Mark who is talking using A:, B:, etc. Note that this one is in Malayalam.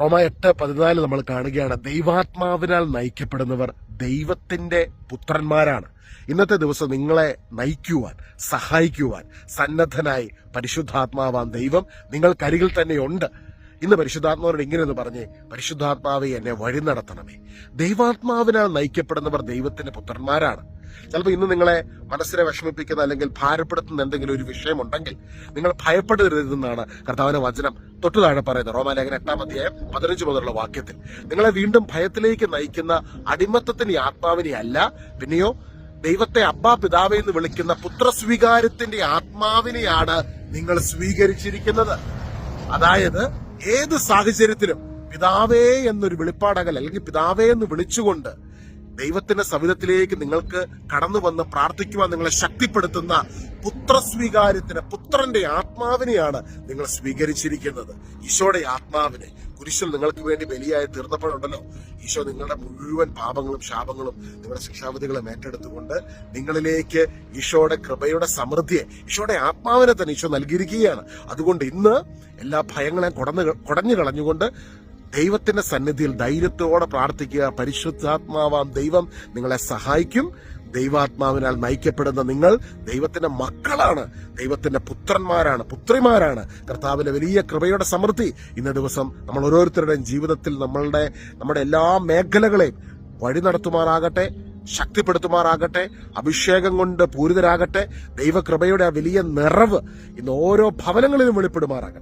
A: റോമ എട്ട് പതിനാല് നമ്മൾ കാണുകയാണ്. ദൈവാത്മാവിനാൽ നയിക്കപ്പെടുന്നവർ ദൈവത്തിന്റെ പുത്രന്മാരാണ്. ഇന്നത്തെ ദിവസം നിങ്ങളെ നയിക്കുവാൻ സഹായിക്കുവാൻ സന്നദ്ധനായി പരിശുദ്ധാത്മാവാൻ ദൈവം നിങ്ങൾക്കരികിൽ തന്നെയുണ്ട് ഇന്ന് പരിശുദ്ധാത്മാവരോട് ഇങ്ങനെയെന്ന് പറഞ്ഞ് പരിശുദ്ധാത്മാവെ എന്നെ വഴി നടത്തണമേ. ദൈവാത്മാവിനാൽ നയിക്കപ്പെടുന്നവർ ദൈവത്തിന്റെ പുത്രന്മാരാണ്. ചിലപ്പോൾ ഇന്ന് നിങ്ങളെ മനസ്സിനെ വിഷമിപ്പിക്കുന്ന അല്ലെങ്കിൽ ഭാരപ്പെടുത്തുന്ന എന്തെങ്കിലും ഒരു വിഷയമുണ്ടെങ്കിൽ നിങ്ങൾ ഭയപ്പെടരുതെന്നാണ് കർത്താവിന്റെ വചനം. തൊട്ടു താഴെ പറയുന്നത് റോമാലേഖന എട്ടാം അധ്യായം പതിനഞ്ച് മുതലുള്ള വാക്യത്തിൽ. നിങ്ങളെ വീണ്ടും ഭയത്തിലേക്ക് നയിക്കുന്ന അടിമത്തത്തിന് ആത്മാവിനെ അല്ല പിന്നെയോ ദൈവത്തെ അബ്ബാ പിതാവെ എന്ന് വിളിക്കുന്ന പുത്രസ്വീകാരത്തിന്റെ ആത്മാവിനെയാണ് നിങ്ങൾ സ്വീകരിച്ചിരിക്കുന്നത്. അതായത് ഏത് സാഹചര്യത്തിലും പിതാവേ എന്നൊരു വെളിപ്പാടകൽ അല്ലെങ്കിൽ പിതാവേ എന്ന് വിളിച്ചുകൊണ്ട് ദൈവത്തിന്റെ സവിധത്തിലേക്ക് നിങ്ങൾക്ക് കടന്നു വന്ന് പ്രാർത്ഥിക്കുവാൻ നിങ്ങളെ ശക്തിപ്പെടുത്തുന്ന പുത്രസ്വീകാര്യത്തിന് പുത്രന്റെ ആത്മാവിനെയാണ് നിങ്ങൾ സ്വീകരിച്ചിരിക്കുന്നത്. ഈശോയുടെ ആത്മാവിനെ കുരിശിൽ നിങ്ങൾക്ക് വേണ്ടി ബലിയായി തീർന്നപ്പോഴുണ്ടല്ലോ. ഈശോ നിങ്ങളുടെ മുഴുവൻ പാപങ്ങളും ശാപങ്ങളും നിങ്ങളുടെ ശിക്ഷാവിധികളും ഏറ്റെടുത്തുകൊണ്ട് നിങ്ങളിലേക്ക് ഈശോയുടെ കൃപയുടെ സമൃദ്ധിയെ ഈശോയുടെ ആത്മാവിനെ തന്നെ ഈശോ നൽകിയിരിക്കുകയാണ്. അതുകൊണ്ട് ഇന്ന് എല്ലാ ഭയങ്ങളെയും കുടഞ്ഞു കുടഞ്ഞു കളഞ്ഞുകൊണ്ട് ദൈവത്തിന്റെ സന്നിധിയിൽ ധൈര്യത്തോടെ പ്രാർത്ഥിക്കുക. പരിശുദ്ധാത്മാവാം ദൈവം നിങ്ങളെ സഹായിക്കും. ദൈവാത്മാവിനാൽ നയിക്കപ്പെടുന്ന നിങ്ങൾ ദൈവത്തിന്റെ മക്കളാണ്. ദൈവത്തിന്റെ പുത്രന്മാരാണ് പുത്രിമാരാണ്. കർത്താവിന്റെ വലിയ കൃപയുടെ സമൃദ്ധി ഇന്ന ദിവസം നമ്മൾ ഓരോരുത്തരുടെയും ജീവിതത്തിൽ നമ്മളുടെ നമ്മുടെ എല്ലാ മേഖലകളെയും വഴി നടത്തുമാറാകട്ടെ ശക്തിപ്പെടുത്തുമാറാകട്ടെ അഭിഷേകം കൊണ്ട് പൂരിതരാകട്ടെ ദൈവകൃപയുടെ ആ വലിയ നിറവ് ഇന്ന് ഓരോ ഭവനങ്ങളിലും വെളിപ്പെടുമാറാകട്ടെ.